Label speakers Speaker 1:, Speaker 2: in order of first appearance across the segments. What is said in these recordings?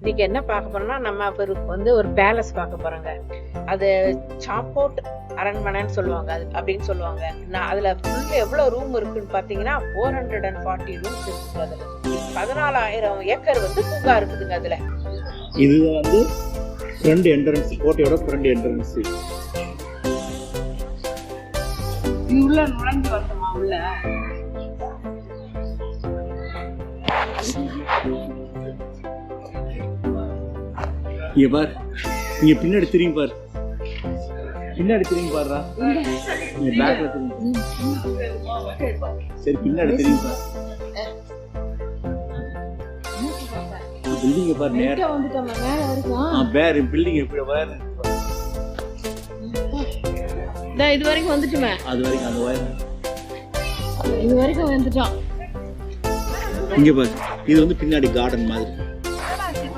Speaker 1: இன்னைக்கு என்ன பார்க்க போறோம்னா நம்ம அவருக்கு வந்து ஒரு பேலஸ் பார்க்க போறோங்க. அது சாப்போட் அரண்மனைன்னு சொல்லுவாங்க. அது அப்படின்னு சொல்லுவாங்க. நான் அதுல ஃபுல் எவ்வளவு ரூம் இருக்குன்னு பாத்தீங்கன்னா four hundred and forty rooms இருக்குங்க அதுல. பதினாலாயிரம் ஏக்கர் வந்து பூங்கா இருக்குதுங்க அதுல.
Speaker 2: இது வந்து ஃப்ரண்ட் என்ட்ரன்ஸ் கோட்டையோட ஃப்ரண்ட் என்ட்ரன்ஸ்
Speaker 1: உள்ள நுழைஞ்சு வரணுமா உள்ள?
Speaker 2: இங்க பார். இங்க பின்னாடி திரும்பி பார். பின்னாடி திரும்பி பாருடா. இங்க பேக்ல திரும்பி சரி பின்னாடி திரும்பி பார். பில்டிங்க பார் நேர.
Speaker 1: வந்துட்டோம் மேல வரைக்கும்
Speaker 2: ஆ பேர் பில்டிங் எப்படி பார்.
Speaker 1: இது வரைக்கும் வந்துட்டுமே.
Speaker 2: அது வரைக்கும் அந்த வயர்
Speaker 1: இது வரைக்கும் வந்துட்டோம்.
Speaker 2: இங்க பார். இது வந்து பின்னாடி கார்டன் மாதிரி.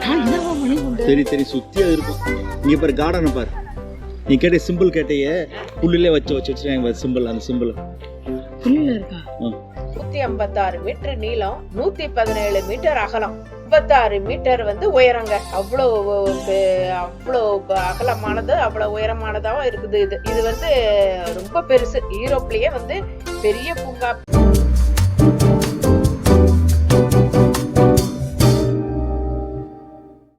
Speaker 2: சரி சரி சுத்தி அது இருக்கும். இங்க பாரு கார்டனை பாரு. நீ கேட்ட சிம்பிள் கேட்டையே புல்லுலே வச்சு வச்சு வச்சுருக்காங்க சிம்பிள் அந்த சிம்பிள்
Speaker 1: புல்லுல இருக்கா? நூத்தி ஐம்பத்தாறு மீட்டர் நீளம் நூத்தி பதினேழு மீட்டர் அகலம். முப்பத்தாறு மீட்டர் வந்து உயரங்க. அவ்வளோ பெ- அவ்வளோ அகலமானது அவ்வளோ உயரமானதாவும் இருக்குது. இது இது வந்து ரொம்ப பெருசு. யூரோப்லயே வந்து பெரிய பூங்கா.